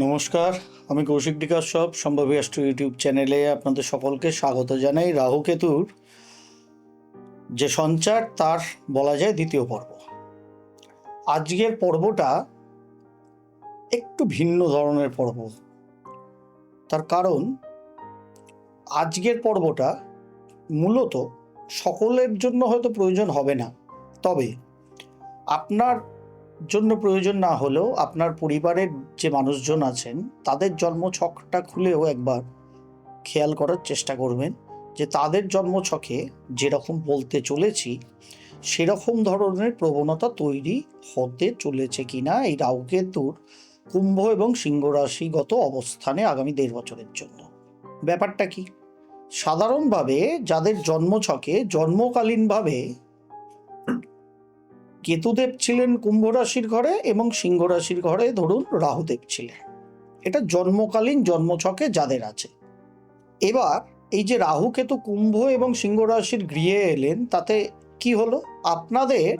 নমস্কার, আমি কৌশিক বিকাশ সব সম্ভবী অ্যাস্ট্রো ইউটিউব চ্যানেলে আপনাদের সকলকে স্বাগত জানাই রাহু কেতুর যে সঞ্চার, তার বলা যায় দ্বিতীয় পর্ব। আজকের পর্বটা একটু ভিন্ন ধরনের পর্ব। তার কারণ, আজকের পর্বটা মূলত সকলের জন্য হয়তো প্রয়োজন হবে না। তবে আপনার জন্য প্রয়োজন না হলেও আপনার পরিবারের যে মানুষজন আছেন, তাদের জন্মছকটা খুলেও একবার খেয়াল করার চেষ্টা করবেন যে তাদের জন্মছকে যেরকম বলতে চলেছি, সেরকম ধরনের প্রবণতা তৈরি হতে চলেছে কিনা এই রাহুকেতুর কুম্ভ এবং সিংহ রাশিগত অবস্থানে আগামী দেড় বছরের জন্য। ব্যাপারটা কি? সাধারণভাবে যাদের জন্মছকে জন্মকালীনভাবে কেতুদেব ছিলেন কুম্ভ রাশির ঘরে এবং সিংহ রাশির ঘরে ধরুন রাহুদেব ছিলেন। এটা জন্মকালীন জন্মছকে যাদের আছে। এবার এই যে রাহু, কেতু, কুম্ভ এবং সিংহ রাশির গৃহে এলেন, তাতে কি হলো? আপনাদের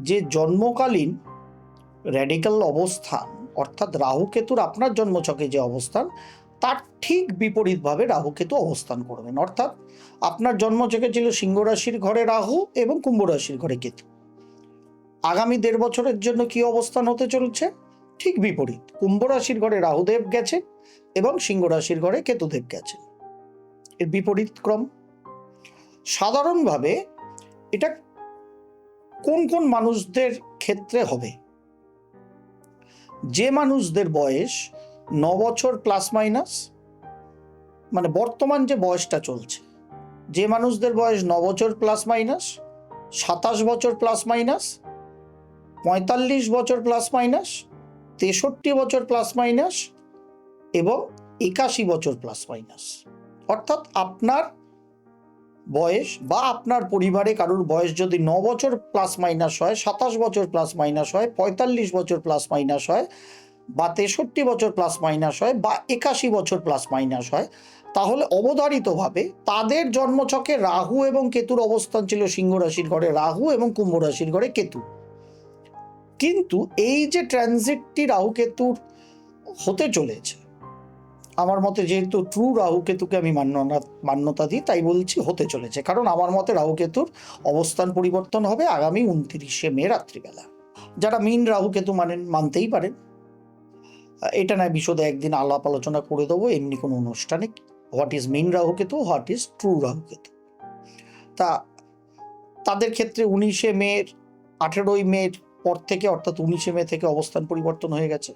যে জন্মকালীন র্যাডিক্যাল অবস্থান, অর্থাৎ রাহু, কেতুর আপনার জন্মছকে যে অবস্থান, তার ঠিক বিপরীতভাবে রাহু, কেতু অবস্থান করবেন। অর্থাৎ আপনার জন্মছকে ছিল সিংহ রাশির ঘরে রাহু এবং কুম্ভ রাশির ঘরে কেতু। আগামী দেড় বছরের জন্য কি অবস্থান হতে চলছে? ঠিক বিপরীত। কুম্ভ রাশির ঘরে রাহুদেব গেছে এবং সিংহ রাশির ঘরে কেতুদেব গেছে। এর বিপরীত ক্রম। সাধারণভাবে এটা কোন কোন মানুষদের ক্ষেত্রে হবে? যে মানুষদের বয়স ন বছর প্লাস মাইনাস মানে বর্তমান যে বয়সটা চলছে, যে মানুষদের বয়স ন বছর প্লাস মাইনাস সাতাশ বছর প্লাস মাইনাস পঁয়তাল্লিশ বছর প্লাস মাইনাস তেষট্টি বছর প্লাস মাইনাস এবং একাশি বছর প্লাস মাইনাস অর্থাৎ আপনার বয়স বা আপনার পরিবারে কারোর বয়স যদি ন বছর প্লাস মাইনাস হয়, সাতাশ বছর প্লাস মাইনাস হয়, পঁয়তাল্লিশ বছর প্লাস মাইনাস হয় বা তেষট্টি বছর প্লাস মাইনাস হয় বা একাশি বছর প্লাস মাইনাস হয়, তাহলে অবধারিতভাবে তাদের জন্মছকে রাহু এবং কেতুর অবস্থান ছিল সিংহ রাশির ঘরে রাহু এবং কুম্ভ রাশির ঘরে কেতু। কিন্তু এই যে ট্রানজিটটি রাহুকেতুর হতে চলেছে, আমার মতে যেহেতু ট্রু রাহুকেতুকে আমি মান্যতা মান্যতা দিই, তাই বলছি হতে চলেছে। কারণ আমার মতে রাহুকেতুর অবস্থান পরিবর্তন হবে আগামী উনত্রিশে মে রাত্রিবেলা। যারা মিন রাহুকেতু মানেন, মানতেই পারেন। এটা নয় বিশদে একদিন আলাপ আলোচনা করে দেবো, এমনি কোনো অনুষ্ঠানে what is mean Rahu Ketu what is true Rahu Ketu তা, তাদের ক্ষেত্রে উনিশে মের আঠেরোই মের পর থেকে, অর্থাৎ উনিশে মে থেকে অবস্থান পরিবর্তন হয়ে গেছে।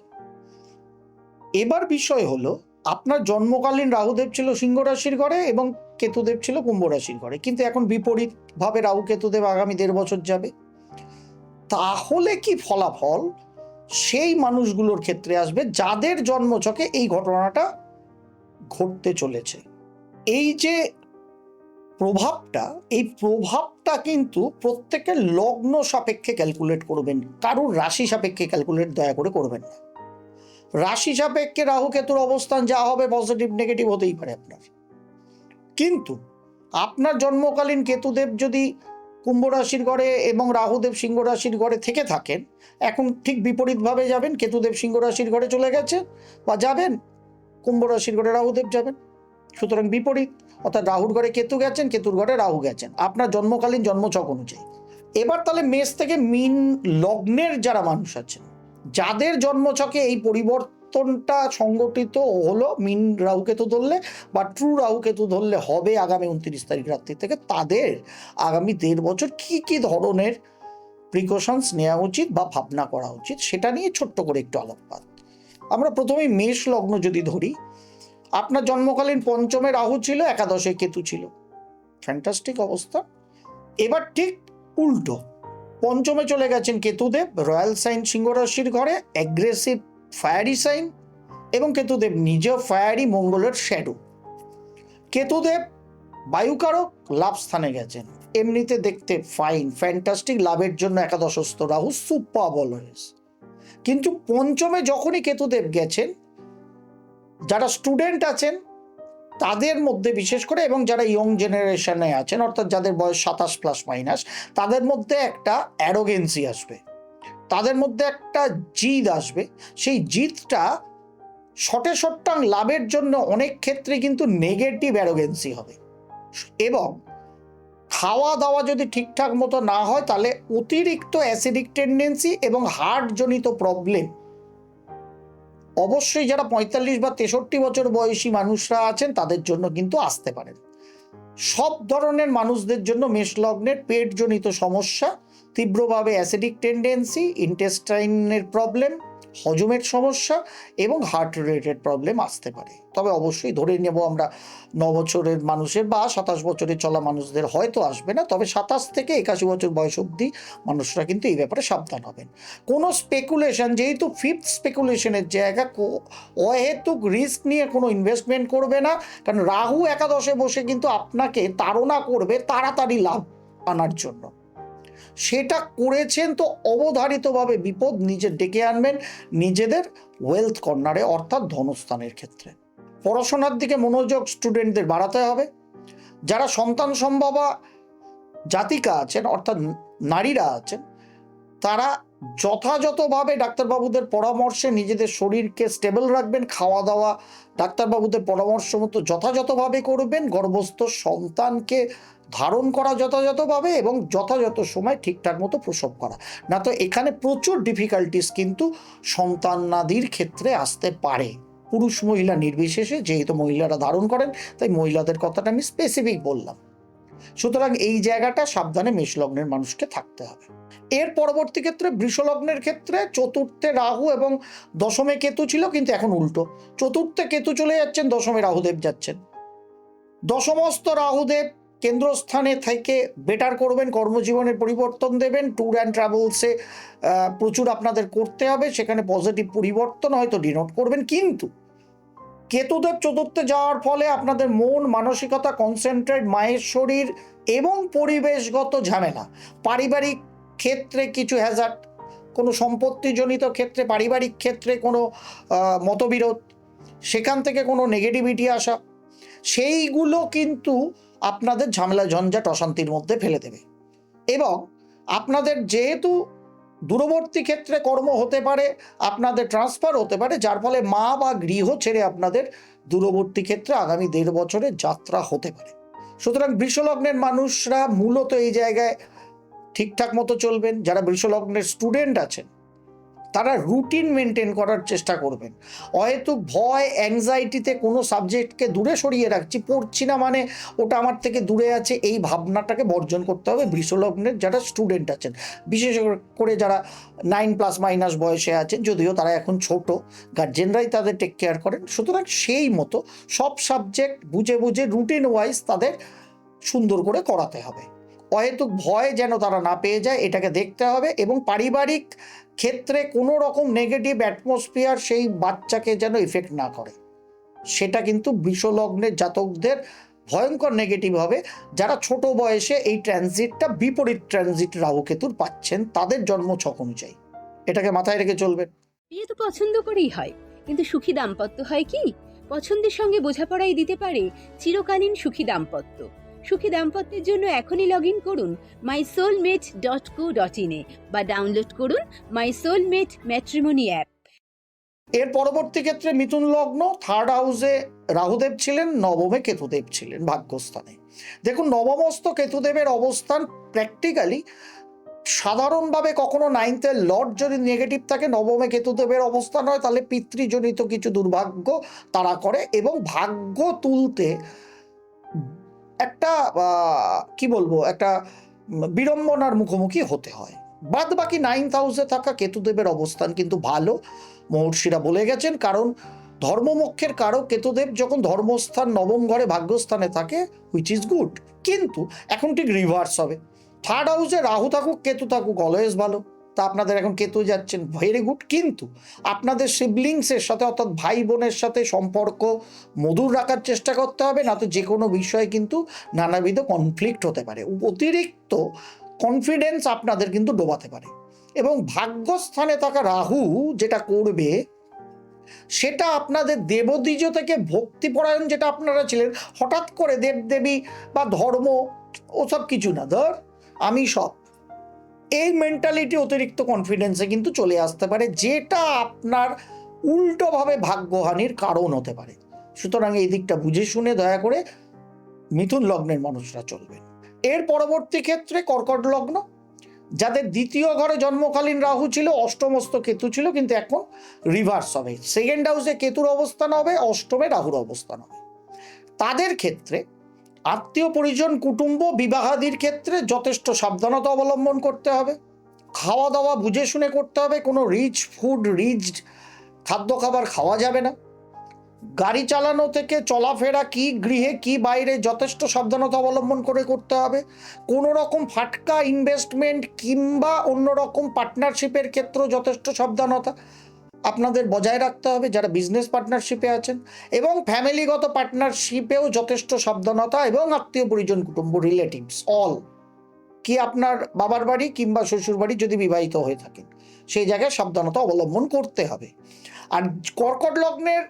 এবার বিষয় হলো, আপনার জন্মকালীন রাহুদেব ছিল সিংহ রাশির ঘরে এবং কেতুদেব ছিল কুম্ভ রাশির ঘরে। কিন্তু এখন বিপরীতভাবে রাহু কেতুদেব আগামী দেড় বছর যাবে। তাহলে কি ফলাফল? সেই মানুষগুলোর ক্ষেত্রে আসবে যাদের জন্মছকে এই ঘটনাটা ঘটতে চলেছে। এই যে প্রভাবটা, এই প্রভাবটা কিন্তু প্রত্যেকের লগ্ন সাপেক্ষে ক্যালকুলেট করবেন। কারোর রাশি সাপেক্ষে ক্যালকুলেট দয়া করে করবেন না। রাশি সাপেক্ষে রাহু কেতুর অবস্থান যা হবে পজিটিভ নেগেটিভ হতেই পারে আপনার। কিন্তু আপনার জন্মকালীন কেতুদেব যদি কুম্ভ রাশির ঘরে এবং রাহুদেব সিংহ রাশির ঘরে থেকে থাকেন, এখন ঠিক বিপরীতভাবে যাবেন, কেতুদেব সিংহ রাশির ঘরে চলে গেছে বা যাবেন, কুম্ভ রাশির ঘরে রাহুদেব যাবেন। সুতরাং বিপরীত। অর্থাৎ রাহুর ঘরে কেতু গেছেন, কেতুর ঘরে রাহু গেছেন। আপনার জন্মকালীন জন্মছক অনুযায়ী। এবার তাহলে মেষ থেকে মিন লগ্নের যারা মানুষ আছেন, যাদের জন্মছকে এই পরিবর্তনটা সংগঠিত হলো, মিন রাহুকেতু ধরলে বা ট্রু রাহুকেতু ধরলে হবে আগামী উনত্রিশ তারিখ রাত্রি থেকে, তাদের আগামী দেড় বছর কি কি ধরনের প্রিকশনস নেওয়া উচিত বা ভাবনা করা উচিত, সেটা নিয়ে ছোট্ট করে একটু আলোকপাত। আমরা প্রথমেই মেষ লগ্ন যদি ধরি আপনার জন্মকালীন পঞ্চমে রাহু ছিল, একাদশে কেতু ছিল। ফ্যান্টাস্টিক অবস্থা। এবার ঠিক উল্টো। পঞ্চমে চলে গেছেন কেতুদেব, রয়্যাল সাইন সিংহ রাশির ঘরে অ্যাগ্রেসিভ ফায়ারি সাইন এবং কেতুদেব নিজেও ফায়ারি মঙ্গলের শ্যাডো কেতুদেব বায়ুকারক, লাভ স্থানে গেছেন। এমনিতে দেখতে ফাইন ফ্যান্টাস্টিক লাভের জন্য একাদশস্থ রাহু সুপার অলওয়েজ কিন্তু পঞ্চমে যখনই কেতুদেব গেছেন যারা স্টুডেন্ট আছেন, তাদের মধ্যে বিশেষ করে এবং যারা ইয়ং জেনারেশনে আছেন, অর্থাৎ যাদের বয়স সাতাশ প্লাস মাইনাস তাদের মধ্যে একটা অ্যারোগেন্সি আসবে। তাদের মধ্যে একটা জিদ আসবে। সেই জিদটা শর্ট টার্ম লাভের জন্য অনেক ক্ষেত্রে কিন্তু নেগেটিভ অ্যারোগেন্সি হবে। এবং খাওয়া দাওয়া যদি ঠিকঠাক মতো না হয়, তাহলে অতিরিক্ত অ্যাসিডিক টেন্ডেন্সি এবং হার্টজনিত প্রবলেম অবশ্যই যারা পঁয়তাল্লিশ বা তেষট্টি বছর বয়সী মানুষরা আছেন, তাদের জন্য কিন্তু আসতে পারেন সব ধরনের মানুষদের জন্য মেষলগ্নের পেটজনিত সমস্যা, তীব্রভাবে অ্যাসিডিক টেন্ডেন্সি, ইন্টেস্টাইনের প্রবলেম হজমের সমস্যা এবং হার্ট রিলেটেড প্রবলেম আসতে পারে। তবে অবশ্যই ধরে নেব আমরা ন বছরের মানুষের বা সাতাশ বছরের চলা মানুষদের হয়তো আসবে না, তবে সাতাশ থেকে একাশি বছর বয়স অবধি মানুষরা কিন্তু এই ব্যাপারে সাবধান হবেন। কোনো স্পেকুলেশন যেহেতু ফিফথ স্পেকুলেশনের জায়গা অহেতুক রিস্ক নিয়ে কোনো ইনভেস্টমেন্ট করবে না, কারণ রাহু একাদশে বসে কিন্তু আপনাকে তাড়না করবে তাড়াতাড়ি লাভ আনার জন্য। সেটা করেছেন তো অবধারিতভাবে বিপদ নিজে ডেকে আনবেন নিজেদের ওয়েলথ কর্নারে অর্থাৎ ধনস্থানের ক্ষেত্রে। পড়াশোনার দিকে মনোযোগ স্টুডেন্টদের বাড়াতে হবে। যারা সন্তান সম্ভবা জাতিকা আছেন, অর্থাৎ নারীরা আছেন, তারা যথাযথভাবে ডাক্তারবাবুদের পরামর্শে নিজেদের শরীরকে স্টেবল রাখবেন খাওয়া দাওয়া ডাক্তারবাবুদের পরামর্শ মতো যথাযথভাবে করবেন, গর্ভস্থ সন্তানকে ধারণ করা যথাযথভাবে এবং যথাযথ সময় ঠিকঠাক মতো প্রসব করা। না তো এখানে প্রচুর ডিফিকাল্টিস কিন্তু সন্তানাদির ক্ষেত্রে আসতে পারে। পুরুষ মহিলা নির্বিশেষে যেহেতু মহিলারা ধারণ করেন, তাই মহিলাদের কথাটা আমি স্পেসিফিক বললাম। সুতরাং এই জায়গাটা সাবধানে মেষলগ্নের মানুষকে থাকতে হবে। এর পরবর্তী ক্ষেত্রে বৃষলগ্নের ক্ষেত্রে চতুর্থে রাহু এবং দশমে কেতু ছিল, কিন্তু এখন উল্টো। চতুর্থে কেতু চলে যাচ্ছেন, দশমে রাহুদেব যাচ্ছেন। দশমস্ত রাহুদেব কেন্দ্রস্থানে থেকে বেটার করবেন কর্মজীবনের পরিবর্তন দেবেন ট্যুর অ্যান্ড ট্রাভেলসে প্রচুর আপনাদের করতে হবে, সেখানে পজিটিভ পরিবর্তন হয়তো ডিনোট করবেন, কিন্তু কেতুদেব চতুর্থে যাওয়ার ফলে আপনাদের মন, মানসিকতা কনসেন্ট্রেট মায়ের শরীর এবং পরিবেশগত ঝামেলা। পারিবারিক ক্ষেত্রে কিছু হ্যাজার্ড কোনো সম্পত্তিজনিত ক্ষেত্রে, পারিবারিক ক্ষেত্রে কোনো মতবিরোধ, সেখান থেকে কোনো নেগেটিভিটি আসা, সেইগুলো কিন্তু আপনাদের ঝামেলা ঝঞ্ঝাট অশান্তির মধ্যে ফেলে দেবে। এবং আপনাদের যেহেতু দূরবর্তী ক্ষেত্রে কর্ম হতে পারে, আপনাদের ট্রান্সফার হতে পারে, যার ফলে মা বা গৃহ ছেড়ে আপনাদের দূরবর্তী ক্ষেত্রে আগামী দেড় বছরের যাত্রা হতে পারে। সুতরাং বৃষলগ্নের মানুষরা মূলত এই জায়গায় ঠিকঠাক মতো চলবেন। যারা বৃষলগ্নের স্টুডেন্ট আছেন তারা রুটিন মেনটেন করার চেষ্টা করবেন। অহেতুক ভয় অ্যাংজাইটিতে কোনো সাবজেক্টকে দূরে সরিয়ে রাখছি, পড়ছি না মানে ওটা আমার থেকে দূরে আছে, এই ভাবনাটাকে বর্জন করতে হবে বৃষলগ্নের যারা স্টুডেন্ট আছেন। বিশেষ করে যারা নাইন প্লাস মাইনাস বয়সে আছেন, যদিও তারা এখন ছোট গার্জেনরাই তাদের টেক কেয়ার করেন। সুতরাং সেই মতো সব সাবজেক্ট বুঝে বুঝে রুটিন ওয়াইজ তাদের সুন্দর করে করাতে হবে। অহেতুক ভয় যেন তারা না পেয়ে যায়, এটাকে দেখতে হবে এবং পারিবারিক ক্ষেত্রে কোনো রকম নেগেটিভ অ্যাটমসফিয়ার সেই বাচ্চাকে যেন ইফেক্ট না করে। সেটা কিন্তু বিশ্বলগ্নের জাতকদের ভয়ঙ্কর নেগেটিভ হবে। যারা ছোট বয়সে এই ট্রানজিটটা বিপরীত ট্রানজিট রাহুকেতুর পাচ্ছেন, তাদের জন্ম ছক অনুযায়ী। এটাকে মাথায় রেখে চলবেন বিয়ে তো পছন্দ করেই হয়, কিন্তু সুখী দাম্পত্য হয় কি? পছন্দের সঙ্গে বোঝাপড়াই দিতে পারে চিরকালীন সুখী দাম্পত্য। সুখী দাম্পত্যের জন্য এখনই লগ ইন করুন my soulmate dot co dot ইনে বা ডাউনলোড করুন মাই সোলমেট ম্যাট্রিমনি অ্যাপ এর পরবর্তী ক্ষেত্রে মিথুন লগ্ন থার্ড হাউসে রাহুদেব ছিলেন, নবমে কেতুদেব ছিলেন ভাগ্যস্থানে। দেখুন নবমস্ত কেতুদেবের অবস্থান প্র্যাকটিক্যালি সাধারণভাবে কখনো নাইনথের লর্ড যদি নেগেটিভ থাকে, নবমে কেতুদেবের অবস্থান হয়, তাহলে পিতৃজনিত কিছু দুর্ভাগ্য তারা করে এবং ভাগ্য তুলতে একটা কি বলব, একটা বিড়ম্বনার মুখোমুখি হতে হয়। বাদ বাকি নাইন্থ হাউসে থাকা কেতুদেবের অবস্থান কিন্তু ভালো। মহর্ষিরা বলে গেছেন, কারণ ধর্মমক্ষের কারও কেতুদেব যখন ধর্মস্থান, নবম ঘরে ভাগ্যস্থানে থাকে হুইচ ইজ গুড কিন্তু এখন ঠিক রিভার্স হবে। থার্ড হাউসে রাহু থাকুক, কেতু থাকুক অলওয়েজ ভালো। তা আপনাদের এখন কেতু যাচ্ছেন। ভেরি গুড কিন্তু আপনাদের সিবলিংসের সাথে অর্থাৎ ভাই বোনের সাথে সম্পর্ক মধুর রাখার চেষ্টা করতে হবে, না তো যে কোনো বিষয়ে কিন্তু নানাবিধ কনফ্লিক্ট হতে পারে। অতিরিক্ত কনফিডেন্স আপনাদের কিন্তু ডোবাতে পারে। এবং ভাগ্যস্থানে থাকা রাহু যেটা করবে, সেটা আপনাদের দেবদ্বিজ থেকে ভক্তিপরায়ণ যেটা আপনারা ছিলেন, হঠাৎ করে দেবদেবী বা ধর্ম ওসব কিছু না। ধর, আমি সব এই মেন্টালিটি অতিরিক্ত কনফিডেন্সে কিন্তু চলে আসতে পারে, যেটা আপনার উল্টোভাবে ভাগ্যহানির কারণ হতে পারে। সুতরাং এই দিকটা বুঝে শুনে দয়া করে মিথুন লগ্নের মানুষরা চলবেন। এর পরবর্তী ক্ষেত্রে কর্কট লগ্ন, যাদের দ্বিতীয় ঘরে জন্মকালীন রাহু ছিল অষ্টমস্ত কেতু ছিল, কিন্তু এখন রিভার্স হবে। সেকেন্ড হাউসে কেতুর অবস্থান হবে, অষ্টমে রাহুর অবস্থান হবে। তাদের ক্ষেত্রে আত্মীয় পরিজন কুটুম্ব, বিবাহাদির ক্ষেত্রে যথেষ্ট সাবধানতা অবলম্বন করতে হবে। খাওয়া দাওয়া বুঝে শুনে করতে হবে। কোনো রিচ ফুড রিচ খাদ্য খাবার খাওয়া যাবে না। গাড়ি চালানো থেকে চলাফেরা কি, গৃহে কি, বাইরে যথেষ্ট সাবধানতা অবলম্বন করে করতে হবে। কোনো রকম ফাটকা ইনভেস্টমেন্ট কিংবা অন্য রকম পার্টনারশিপের ক্ষেত্রেও যথেষ্ট সাবধানতা। আপনাদের বজায় রাখতে হবে যারা বিজনেস পার্টনারশিপে আছেন এবং ফ্যামিলিগত পার্টনারশিপেও যথেষ্ট সাবধানতা এবং আত্মীয় পরিজন কুটুম্ব রিলেটিভস অল কি আপনার বাবার বাড়ি কিংবা শ্বশুর বাড়ি যদি বিবাহিত হয়ে থাকেন, সেই জায়গায় সাবধানতা অবলম্বন করতে হবে। আর কর্কট লগ্নের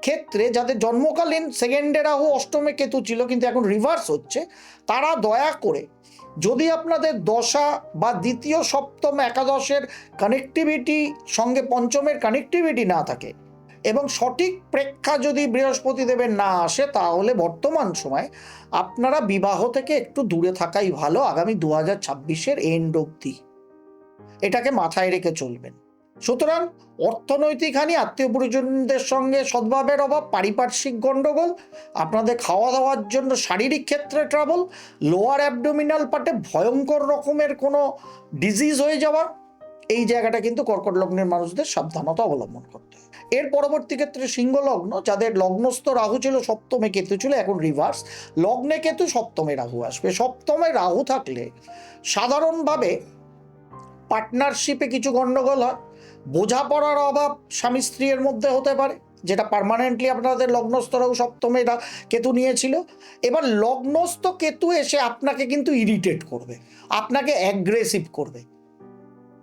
ক্ষেত্রে যাদের জন্মকালীন সেকেন্ডে রাহু অষ্টমে কেতু ছিল কিন্তু এখন রিভার্স হচ্ছে, তারা দয়া করে যদি আপনাদের দশা বা দ্বিতীয়, সপ্তম, একাদশের কানেকটিভিটি সঙ্গে পঞ্চমের কানেকটিভিটি না থাকে এবং সঠিক প্রেক্ষা যদি বৃহস্পতি দেবের না আসে, তাহলে বর্তমান সময় আপনারা বিবাহ থেকে একটু দূরে থাকাই ভালো আগামী দু হাজার ছাব্বিশের এন্ড অবধি। এটাকে মাথায় রেখে চলবেন। সুতরাং অর্থনৈতিক হানি, আত্মীয় পরিজনদের সঙ্গে সদ্ভাবের অভাব, পারিপার্শ্বিক গণ্ডগোল, আপনাদের খাওয়া দাওয়ার জন্য শারীরিক ক্ষেত্রে ট্রাবল লোয়ার অ্যাবডোমিনাল পার্টে ভয়ঙ্কর রকমের কোনো ডিজিজ হয়ে যাওয়া, এই জায়গাটা কিন্তু কর্কট লগ্নের মানুষদের সাবধানতা অবলম্বন করতে হয়। এর পরবর্তী ক্ষেত্রে সিংহ লগ্ন, যাদের লগ্নস্থ রাহু ছিল, সপ্তমে কেতু ছিল, এখন রিভার্স লগ্নে কেতু সপ্তমে রাহু আসবে। সপ্তমে রাহু থাকলে সাধারণভাবে পার্টনারশিপে কিছু গণ্ডগোল হয় বোঝাপড়ার অভাব স্বামী স্ত্রীর মধ্যে হতে পারে, যেটা পার্মানেন্টলি আপনাদের লগ্নস্থ রাহু সপ্তমে রা- কেতু নিয়েছিল। এবার লগ্নস্থ কেতু এসে আপনাকে কিন্তু ইরিটেট করবে, আপনাকে অ্যাগ্রেসিভ করবে।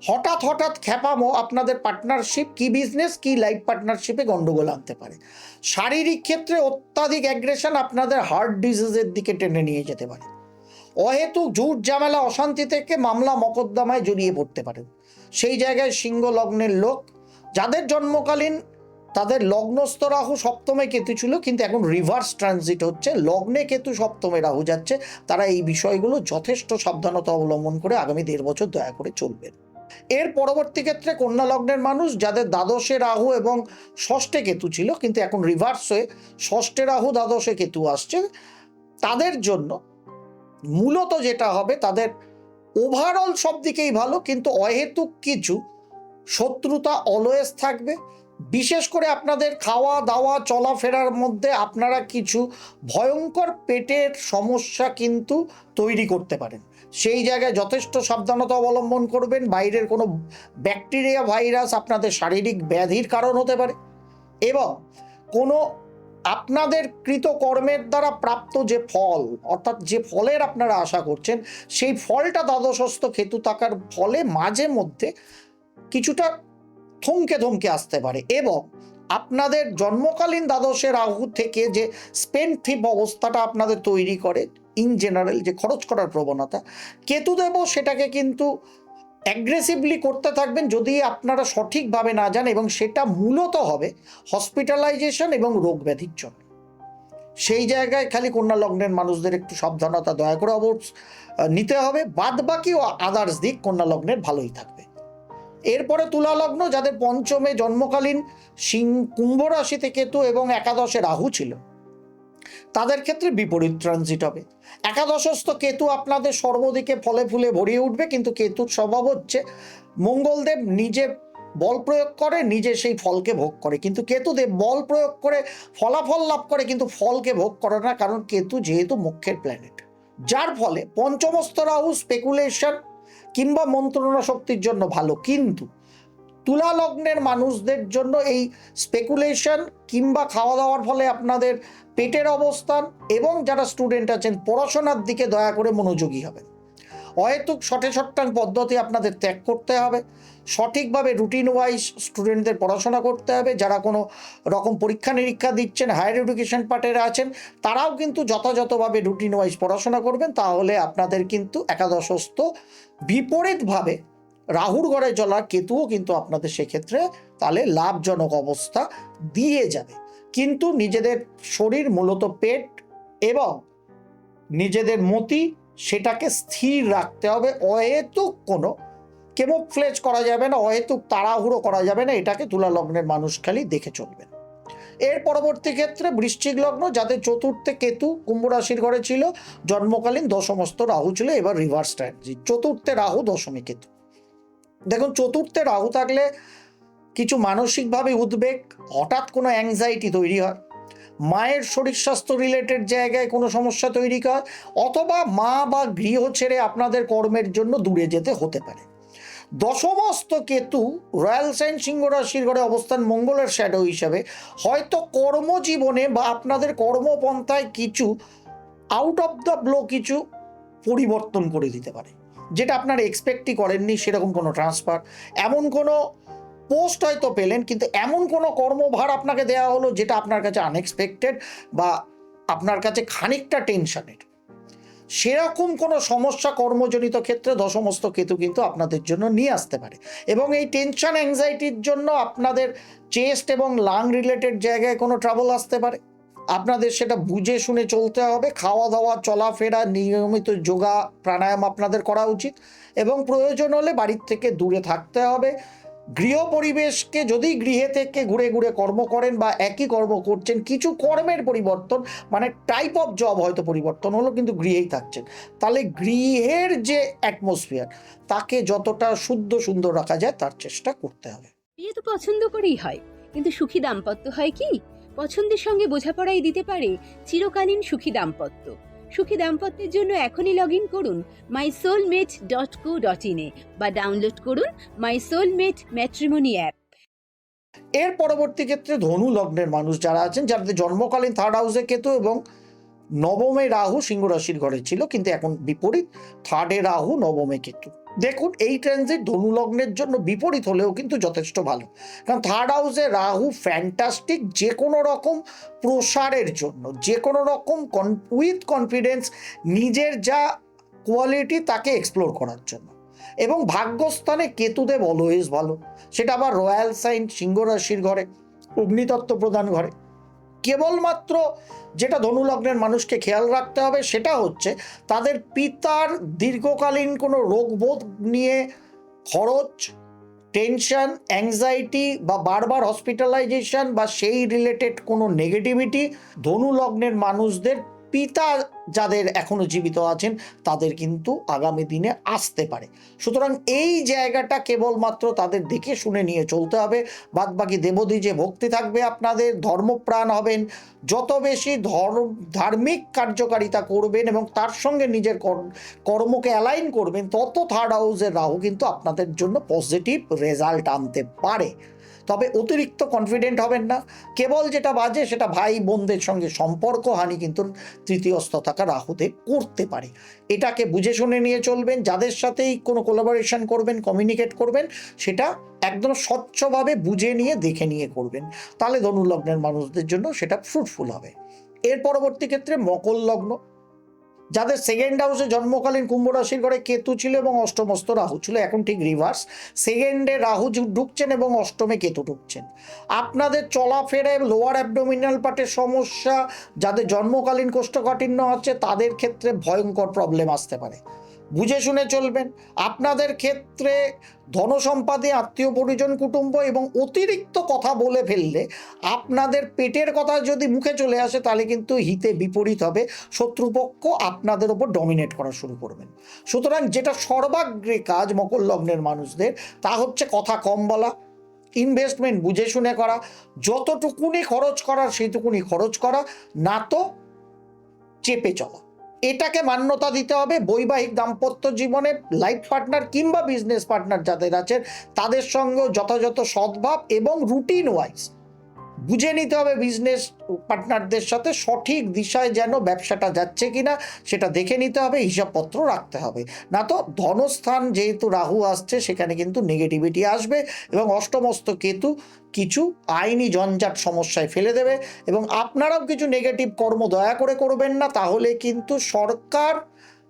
হঠাৎ হঠাৎ খ্যাপামো আপনাদের পার্টনারশিপ কি বিজনেস কি লাইফ পার্টনারশিপে গন্ডগোল আনতে পারে। শারীরিক ক্ষেত্রে অত্যাধিক অ্যাগ্রেশন আপনাদের হার্ট ডিজিজের দিকে টেনে নিয়ে যেতে পারে। অহেতুক ঝুট ঝামেলা অশান্তি থেকে মামলা মকদ্দমায় জড়িয়ে পড়তে পারেন। সেই জায়গায় সিংহ লগ্নের লোক, যাদের জন্মকালীন তাদের লগ্নস্থ রাহু সপ্তমে কেতু ছিল, কিন্তু এখন রিভার্স ট্রানজিট হচ্ছে, লগ্নে কেতু সপ্তমে রাহু যাচ্ছে, তারা এই বিষয়গুলো যথেষ্ট সাবধানতা অবলম্বন করে আগামী দেড় বছর দয়া করে চলবেন। এর পরবর্তী ক্ষেত্রে কন্যা লগ্নের মানুষ, যাদের দ্বাদশে রাহু এবং ষষ্ঠে কেতু ছিল, কিন্তু এখন রিভার্স হয়ে ষষ্ঠে রাহু, দ্বাদশে কেতু আসছে, তাদের জন্য মূলত যেটা হবে, তাদের ওভারঅল সব দিকেই ভালো, কিন্তু অহেতুক কিছু। শত্রুতা অলওয়েজ থাকবে। বিশেষ করে আপনাদের খাওয়া, দাওয়া, চলাফেরার মধ্যে আপনারা কিছু ভয়ঙ্কর পেটের সমস্যা কিন্তু তৈরি করতে পারেন। সেই জায়গায় যথেষ্ট সাবধানতা অবলম্বন করবেন। বাইরের কোনো ব্যাকটেরিয়া ভাইরাস আপনাদের শারীরিক ব্যাধির কারণ হতে পারে। এবং কোনো আপনাদের কৃতকর্মের দ্বারা প্রাপ্ত যে ফল, অর্থাৎ যে ফলের আপনারা আশা করছেন, সেই ফলটা দ্বাদশস্থ খেতু থাকার ফলে মাঝে মধ্যে কিছুটা থমকে থমকে আসতে পারে এবং আপনাদের জন্মকালীন দ্বাদশের রাহু থেকে যে স্পেন্থিপ অবস্থাটা আপনাদের তৈরি করে ইন জেনারেল যে খরচ করার প্রবণতা কেতুদেব সেটাকে কিন্তু অ্যাগ্রেসিভলি করতে থাকবেন যদি আপনারা সঠিকভাবে না যান এবং সেটা মূলত হবে হসপিটালাইজেশন এবং রোগ ব্যাধির জন্য। সেই জায়গায় খালি কন্যা লগ্নের মানুষদের একটু সাবধানতা, দয়া করে অবশ্য নিতে হবে। বাদ বাকি ও আদার্স দিক কন্যা লগ্নের ভালোই থাকবে। এরপরে তুলা লগ্ন, যাদের পঞ্চমে জন্মকালীন সিং কুম্ভ রাশিতে কেতু এবং একাদশে রাহু ছিল। তাদের ক্ষেত্রে বিপরীত ট্রানজিট হবে। একাদশস্থ কেতু আপনাদের সর্বদিকে ফলে ফুলে ভরিয়ে উঠবে, কিন্তু কেতুর স্বভাব হচ্ছে মঙ্গলদেব নিজে বল প্রয়োগ করে, নিজে সেই ফলকে ভোগ করে। কিন্তু কেতুদেব বল প্রয়োগ করে, ফলাফল লাভ করে, কিন্তু ফলকে ভোগ করে না, কারণ কেতু যেহেতু মুখ্যের প্ল্যানেট যার ফলে পঞ্চমস্ত রাহু স্পেকুলেশন কিংবা মন্ত্রণা শক্তির জন্য ভালো, কিন্তু তুলা লগ্নের মানুষদের জন্য এই স্পেকুলেশন কিংবা খাওয়া দাওয়ার ফলে আপনাদের পেটের অবস্থান এবং যারা স্টুডেন্ট আছেন, পড়াশোনার দিকে দয়া করে মনোযোগী হবেন। অহেতুক শটে শট্টাং পদ্ধতি আপনাদের ত্যাগ করতে হবে। সঠিকভাবে রুটিন ওয়াইজ স্টুডেন্টদের পড়াশোনা করতে হবে। যারা কোনো রকম পরীক্ষা নিরীক্ষা দিচ্ছেন হায়ার এডুকেশন পার্টের আছেন, তারাও কিন্তু যথাযথভাবে রুটিন ওয়াইজ পড়াশোনা করবেন। তাহলে আপনাদের কিন্তু একাদশস্থ বিপরীতভাবে রাহুর ঘরে চলা কেতুও কিন্তু আপনাদের সেক্ষেত্রে তাহলে লাভজনক অবস্থা দিয়ে যাবে। কিন্তু নিজেদের শরীর মূলত পেট এবং নিজেদের মতি সেটাকে স্থির রাখতে হবে। অহেতুক কোনো কেমোফ্লেজ করা যাবে না, অহেতুক তাড়াহুড়ো করা যাবে না, এটাকে তুলা লগ্নের মানুষ খালি দেখে চলবেন এর পরবর্তী ক্ষেত্রে বৃশ্চিক লগ্ন, যাদের চতুর্থে কেতু কুম্ভ রাশির ঘরে ছিল, জন্মকালীন দশমস্ত রাহু ছিল, এবার রিভার্স ট্রানজিট চতুর্থে রাহু দশমী কেতু। দেখুন, চতুর্থে রাহু থাকলে কিছু মানসিকভাবে উদ্বেগ, হঠাৎ কোনো অ্যাংজাইটি তৈরি হয়। মায়ের শরীর স্বাস্থ্য রিলেটেড জায়গায় কোনো সমস্যা তৈরি হয়, অথবা মা বা গৃহ ছেড়ে আপনাদের কর্মের জন্য দূরে যেতে হতে পারে। দশমস্ত কেতু রয়্যাল সাইন সিংহ রাশির ঘরে অবস্থান মঙ্গলের শ্যাডো হিসাবে, হয়তো কর্মজীবনে বা আপনাদের কর্মপন্থায় কিছু আউট অফ দ্য ব্লো কিছু পরিবর্তন করে দিতে পারে। যেটা আপনার এক্সপেক্টই করেননি, সেরকম কোনো ট্রান্সফার এমন কোনো পোস্ট হয়তো পেলেন, কিন্তু এমন কোনো কর্মভার আপনাকে দেওয়া হলো যেটা আপনার কাছে আনএক্সপেক্টেড বা আপনার কাছে খানিকটা টেনশনের সেরকম কোনো সমস্যা কর্মজনিত ক্ষেত্রে দশমস্ত কেতু কিন্তু আপনাদের জন্য নিয়ে আসতে পারে। এবং এই টেনশন অ্যাংজাইটির জন্য আপনাদের চেস্ট এবং লাং রিলেটেড জায়গায় কোনো ট্রাবল আসতে পারে। আপনাদের সেটা বুঝে শুনে চলতে হবে। খাওয়া দাওয়া চলাফেরা, নিয়মিত যোগা, প্রাণায়াম আপনাদের করা উচিত। এবং প্রয়োজন হলে বাড়ির থেকে দূরে থাকতে হবে। গৃহ পরিবেশকে যদি গৃহে থেকে ঘুরে ঘুরে কর্ম করেন বা একই কর্ম করছেন, কিছু কর্মের পরিবর্তন মানে টাইপ অফ জব হয়তো পরিবর্তন হলো, কিন্তু গৃহেই থাকছেন। তাহলে গৃহের যে অ্যাটমসফিয়ার তাকে যতটা শুদ্ধ সুন্দর রাখা যায়, তার চেষ্টা করতে হবে। বিয়ে তো পছন্দ করেই হয়, কিন্তু সুখী দাম্পত্য হয় কি? পছন্দের সঙ্গে বোঝাপড়াই দিতে পারে, চিরকালীন সুখী দাম্পত্য। সুখী দাম্পত্যের জন্য এখনই লগ ইন করুন my soulmate dot co dot ইনে বা ডাউনলোড করুন মাই সোলমেট ম্যাট্রিমনি অ্যাপ এর পরবর্তী ক্ষেত্রে ধনু লগ্নের মানুষ যারা আছেন, যাদের জন্মকালীন থার্ড হাউসে কেতু এবং নবমে রাহু সিংহ রাশির ঘরে ছিল, কিন্তু এখন বিপরীত থার্ডে রাহু, নবমে কেতু। দেখুন, এই ট্রানজিট ধনু লগ্নের জন্য বিপরীত হলেও কিন্তু যথেষ্ট ভালো। কারণ থার্ড হাউসে রাহু ফ্যান্টাস্টিক যে কোনো রকম প্রসারের জন্য যে কোনো রকম উইথ কনফিডেন্স নিজের যা কোয়ালিটি তাকে এক্সপ্লোর করার জন্য। এবং ভাগ্যস্থানে কেতুদেব অলওয়েজ ভালো। সেটা আবার রয়্যাল সাইন সিংহ রাশির ঘরে, অগ্নিতত্ত্ব প্রদান ঘরে। কেবলমাত্র যেটা ধনুলগ্নের মানুষকে খেয়াল রাখতে হবে সেটা হচ্ছে তাদের পিতার দীর্ঘকালীন কোনো রোগবোধ নিয়ে খরচ, টেনশন অ্যাংজাইটি বা বারবার হসপিটালাইজেশন বা সেই রিলেটেড কোনো নেগেটিভিটি ধনুলগ্নের মানুষদের পিতা যাদের এখনও জীবিত আছেন, তাদের কিন্তু আগামী দিনে আসতে পারে। সুতরাং এই জায়গাটা কেবলমাত্র তাদের দেখে শুনে নিয়ে চলতে হবে। বাদ বাকি দেবদী যে ভক্তি থাকবে, আপনাদের ধর্মপ্রাণ হবেন। যত বেশি ধর্ম, ধার্মিক কার্যকারিতা করবেন এবং তার সঙ্গে নিজের কর- কর্মকে অ্যালাইন করবেন, তত থার্ড হাউসের রাহু কিন্তু আপনাদের জন্য পজিটিভ রেজাল্ট আনতে পারে। তবে অতিরিক্ত কনফিডেন্ট হবেন না। কেবল যেটা বাজে সেটা ভাই বোনদের সঙ্গে সম্পর্ক হানি কিন্তু তৃতীয়স্থ থাকা রাহুদেব করতে পারে। এটাকে বুঝে শুনে নিয়ে চলবেন, যাদের সাথেই কোনো কোলাবোরেশন করবেন কমিউনিকেট করবেন, সেটা একদম স্বচ্ছভাবে বুঝে নিয়ে, দেখে নিয়ে করবেন। তাহলে ধনুলগ্নের মানুষদের জন্য সেটা ফ্রুটফুল হবে। এর পরবর্তী ক্ষেত্রে মকর লগ্ন। যাদের সেকেন্ড হাউসে জন্মকালীন কুম্ভ রাশির ঘরে কেতু ছিল এবং অষ্টমস্ত রাহু ছিল, এখন ঠিক রিভার্স সেকেন্ডে রাহু ঢুকছেন এবং অষ্টমে কেতু ঢুকছেন। আপনাদের চলাফেরায় লোয়ার অ্যাবডোমিনাল পার্টের সমস্যা, যাদের জন্মকালীন কোষ্ঠকাঠিন্য আছে, তাদের ক্ষেত্রে ভয়ঙ্কর প্রবলেম আসতে পারে। বুঝে শুনে চলবেন, আপনাদের ক্ষেত্রে ধনসম্পাদে আত্মীয় পরিজন, কুটুম্ব এবং অতিরিক্ত কথা বলে ফেললে আপনাদের পেটের কথা যদি মুখে চলে আসে, তাহলে কিন্তু হিতে বিপরীত হবে। শত্রুপক্ষ আপনাদের ওপর ডমিনেট করা শুরু করবেন। সুতরাং যেটা সর্বাগ্রে কাজ মকর লগ্নের মানুষদের, তা হচ্ছে কথা কম বলা ইনভেস্টমেন্ট বুঝে শুনে করা, যতটুকুনি খরচ করার সেইটুকুনি খরচ করা, না তো চেপে চলা। এটাকে মান্যতা দিতে হবে বৈবাহিক দাম্পত্য জীবনে লাইফ পার্টনার কিংবা বিজনেস পার্টনার যাদের আছেন, তাদের সঙ্গেও যথাযথ সদ্ভাব এবং রুটিন ওয়াইজ বুঝে নিতে হবে বিজনেস পার্টনারদের সাথে সঠিক দিশায় যেন ব্যবসাটা যাচ্ছে কিনা, সেটা দেখে নিতে হবে, হিসাবপত্র রাখতে হবে। না তো ধনস্থান যেহেতু রাহু আসছে, সেখানে কিন্তু নেগেটিভিটি আসবে এবং অষ্টমস্ত কেতু কিছু আইনি জঞ্জাট সমস্যায় ফেলে দেবে এবং আপনারাও কিছু নেগেটিভ কর্ম দয়া করে করবেন না, তাহলে কিন্তু সরকার,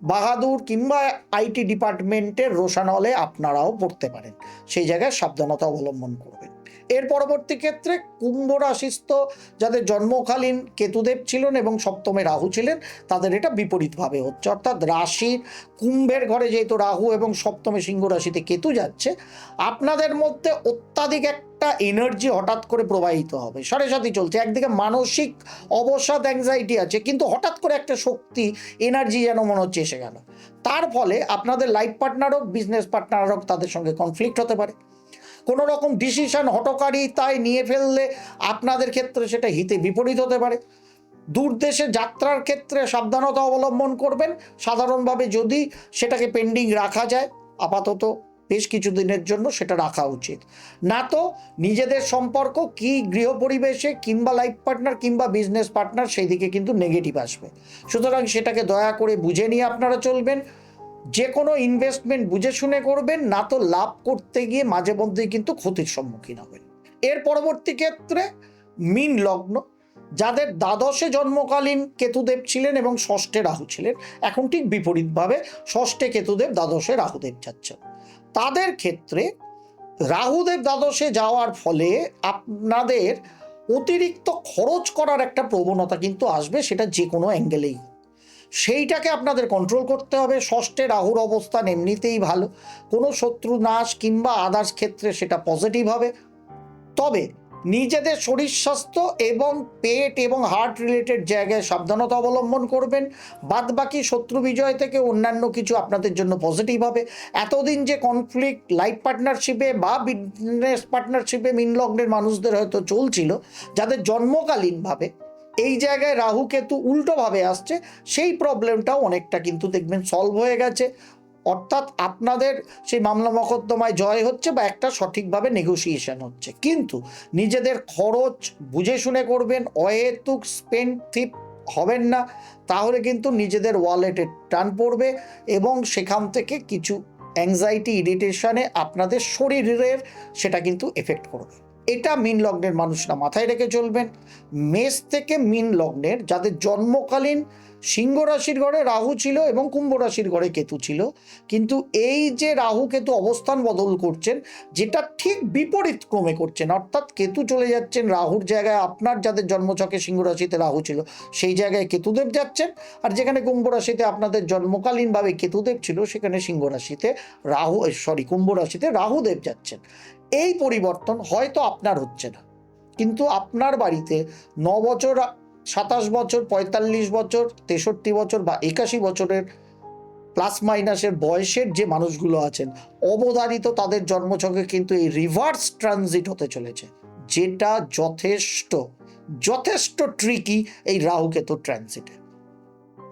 বাহাদুর কিংবা আইটি ডিপার্টমেন্টের রোশানলে আপনারাও পড়তে পারেন। সেই জায়গায় সাবধানতা অবলম্বন করবেন। এর পরবর্তী ক্ষেত্রে কুম্ভ রাশিস্থ যাদের জন্মকালীন কেতুদেব ছিলেন এবং সপ্তমে রাহু ছিলেন, তাদের এটা বিপরীতভাবে হচ্ছে। অর্থাৎ রাশির কুম্ভের ঘরে যেহেতু রাহু এবং সপ্তমে সিংহ রাশিতে কেতু যাচ্ছে, আপনাদের মধ্যে অত্যাধিক একটা এনার্জি হঠাৎ করে প্রবাহিত হবে। সাড়ে সাথে চলছে, একদিকে মানসিক অবসাদ অ্যাংজাইটি আছে, কিন্তু হঠাৎ করে একটা শক্তি এনার্জি যেন মনে হচ্ছে এসে গেল। তার ফলে আপনাদের লাইফ পার্টনার হোক বিজনেস পার্টনার হোক, তাদের সঙ্গে কনফ্লিক্ট হতে পারে। কোনো রকম ডিসিশন হটকারী তাই নিয়ে ফেললে আপনাদের ক্ষেত্রে সেটা হিতে বিপরীত হতে পারে। দূর দেশে যাত্রার ক্ষেত্রে সাবধানতা অবলম্বন করবেন। সাধারণভাবে যদি সেটাকে পেন্ডিং রাখা যায়, আপাতত বেশ কিছু দিনের জন্য সেটা রাখা উচিত। না তো নিজেদের সম্পর্ক কি গৃহ পরিবেশে কিংবা লাইফ পার্টনার কিংবা বিজনেস পার্টনার সেই দিকে কিন্তু নেগেটিভ আসবে। সুতরাং সেটাকে দয়া করে বুঝে নিয়ে আপনারা চলবেন। যে কোনো ইনভেস্টমেন্ট বুঝে শুনে করবেন, না তো লাভ করতে গিয়ে মাঝে মধ্যেই কিন্তু ক্ষতির সম্মুখীন হবেন এর পরবর্তী ক্ষেত্রে মিন লগ্ন, যাদের দ্বাদশে জন্মকালীন কেতুদেব ছিলেন এবং ষষ্ঠে রাহু ছিলেন, এখন ঠিক বিপরীতভাবে ষষ্ঠে কেতুদেব, দ্বাদশে রাহুদেব যাচ্ছেন তাদের ক্ষেত্রে রাহুদেব দ্বাদশে যাওয়ার ফলে আপনাদের অতিরিক্ত খরচ করার একটা প্রবণতা কিন্তু আসবে, সেটা যে কোনো অ্যাঙ্গেলেই। সেইটাকে আপনাদের কন্ট্রোল করতে হবে। ষষ্ঠে রাহুর অবস্থান এমনিতেই ভালো। কোনো শত্রু নাশ কিংবা আদার্স ক্ষেত্রে সেটা পজিটিভ হবে। তবে নিজেদের শরীর স্বাস্থ্য এবং পেট এবং হার্ট রিলেটেড জায়গায় সাবধানতা অবলম্বন করবেন। বাদ বাকি শত্রু বিজয় থেকে অন্যান্য কিছু আপনাদের জন্য পজিটিভ হবে। এতদিন যে কনফ্লিক্ট লাইফ পার্টনারশিপে বা বিজনেস পার্টনারশিপে মিনলগ্নের মানুষদের হয়তো চলছিল, যাদের জন্মকালীনভাবে এই জায়গায় রাহু কেতু উল্টোভাবে আসছে, সেই প্রবলেমটাও অনেকটা কিন্তু দেখবেন সলভ হয়ে গেছে। অর্থাৎ আপনাদের সেই মামলা মকদ্দমায় জয় হচ্ছে বা একটা সঠিকভাবে নেগোসিয়েশন হচ্ছে। কিন্তু নিজেদের খরচ বুঝে শুনে করবেন, অহেতুক স্পেন্ড থিপ হবেন না, তাহলে কিন্তু নিজেদের ওয়ালেটে টান পড়বে এবং সেখান থেকে কিছু অ্যাংজাইটি ইরিটেশনে আপনাদের শরীরের সেটা কিন্তু এফেক্ট করবে। এটা মিন লগ্নের মানুষরা মাথায় রেখে চলবেন। মেষ থেকে মিন লগ্নের, যাদের জন্মকালীন সিংহ রাশির ঘরে রাহু ছিল এবং কুম্ভ রাশির ঘরে কেতু ছিল, কিন্তু এই যে রাহু কেতু অবস্থান বদল করছেন, যেটা ঠিক বিপরীত ক্রমে করছেন, অর্থাৎ কেতু চলে যাচ্ছেন রাহুর জায়গায়, আপনার যাদের জন্মছকে সিংহ রাশিতে রাহু ছিল, সেই জায়গায় কেতুদেব যাচ্ছেন, আর যেখানে কুম্ভ রাশিতে আপনাদের জন্মকালীনভাবে কেতুদেব ছিল, সেখানে সিংহ রাশিতে রাহু সরি কুম্ভ রাশিতে রাহুদেব যাচ্ছেন। এই পরিবর্তন হয়তো আপনার হচ্ছে না। কিন্তু আপনার বাড়িতে ন বছর সাতাশ বছর, পঁয়তাল্লিশ বছর, তেষট্টি বছর বা একাশি বছরের প্লাস মাইনাসের বয়সের যে মানুষগুলো আছেন, অবধারিত তাদের জন্মছকে কিন্তু এই রিভার্স ট্রানজিট হতে চলেছে। যেটা যথেষ্ট যথেষ্ট ট্রিকি এই রাহুকেতু ট্রানজিটে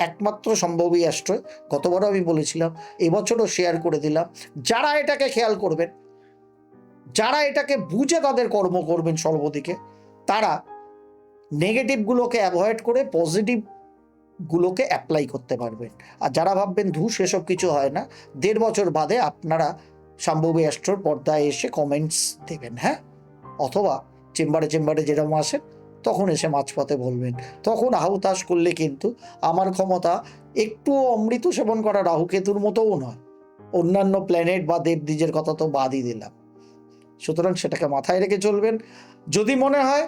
একমাত্র সম্ভবই অ্যাস্ট্রয় গতবারও আমি বলেছিলাম, এবছরও শেয়ার করে দিলাম। যারা এটাকে খেয়াল করবেন যারা এটাকে বুঝে তাদের কর্ম করবেন সর্বদিকে, তারা নেগেটিভগুলোকে অ্যাভয়েড করে পজিটিভ গুলোকে অ্যাপ্লাই করতে পারবেন। আর যারা ভাববেন ধু সেসব কিছু হয় না, দেড় বছর বাদে আপনারা সম্ভবী অ্যাস্ট্রোর পর্দায় এসে কমেন্টস দেবেন হ্যাঁ? অথবা চেম্বারে চেম্বারে যেরকম আসেন, তখন এসে মাঝপথে বলবেন। তখন আহুতাস করলে কিন্তু আমার ক্ষমতা একটু অমৃত সেবন করা রাহুকেতুর মতোও নয়। অন্যান্য প্ল্যানেট বা দেবদ্বীজের কথা তো বাদই দিলাম। সুতরাং সেটাকে মাথায় রেখে চলবেন। যদি মনে হয়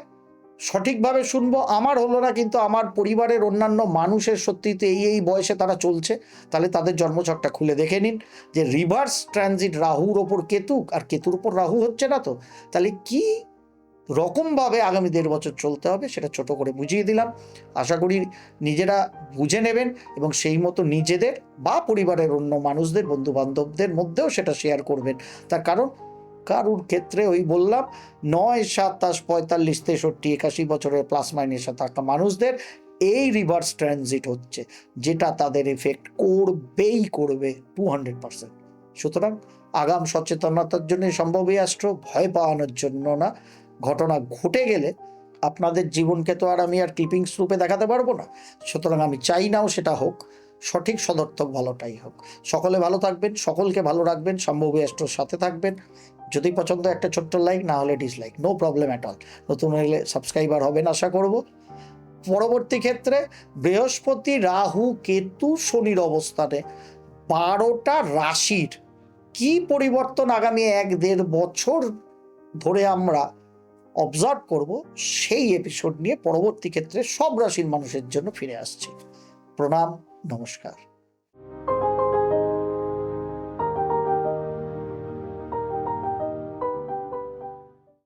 সঠিকভাবে শুনব, আমার হলো না, কিন্তু আমার পরিবারের অন্যান্য মানুষের সত্যিতে এই এই বয়সে তারা চলছে, তাহলে তাদের জন্মছকটা খুলে দেখে নিন যে রিভার্স ট্রানজিট রাহুর ওপর কেতু, আর কেতুর ওপর রাহু হচ্ছে না তো? তাহলে কি রকমভাবে আগামী দেড় বছর চলতে হবে সেটা ছোট করে বুঝিয়ে দিলাম। আশা করি নিজেরা বুঝে নেবেন এবং সেই মতো নিজেদের বা পরিবারের অন্য মানুষদের বন্ধু বান্ধবদের মধ্যেও সেটা শেয়ার করবেন। তার কারণ কারুর ক্ষেত্রে ওই বললাম, নয় সাতাশ পঁয়তাল্লিশ, তেষট্টি, একাশি বছরের প্লাস মাইনাসে থাকা মানুষদের এই রিভার্স ট্রানজিট হচ্ছে, যেটা তাদের এফেক্ট করবেই করবে টু হান্ড্রেড পার্সেন্ট সুতরাং আগাম সচেতনতার জন্য সম্ভবই অ্যাস্ট্র, ভয় পাওয়ানোর জন্য না। ঘটনা ঘটে গেলে আপনাদের জীবনকে তো আর আমি আর ক্লিপিংস রূপে দেখাতে পারব না। সুতরাং আমি চাই নাও সেটা হোক, সঠিক সদর্থক ভালোটাই হোক। সকলে ভালো থাকবেন, সকলকে ভালো রাখবেন, সম্ভবী অ্যাস্ট্রোর সাথে থাকবেন। যদি পছন্দ একটা ছোট্ট লাইক না হলে dislike no problem at all নতুন হলে সাবস্ক্রাইবার হবেন আশা করব। পরবর্তী ক্ষেত্রে বৃহস্পতি, রাহু, কেতু, শনির অবস্থানে বারোটা রাশির কি পরিবর্তন আগামী এক দেড় বছর ধরে আমরা অবজার্ভ করব, সেই এপিসোড নিয়ে পরবর্তী ক্ষেত্রে সব রাশির মানুষের জন্য ফিরে আসছি। প্রণাম, নমস্কার।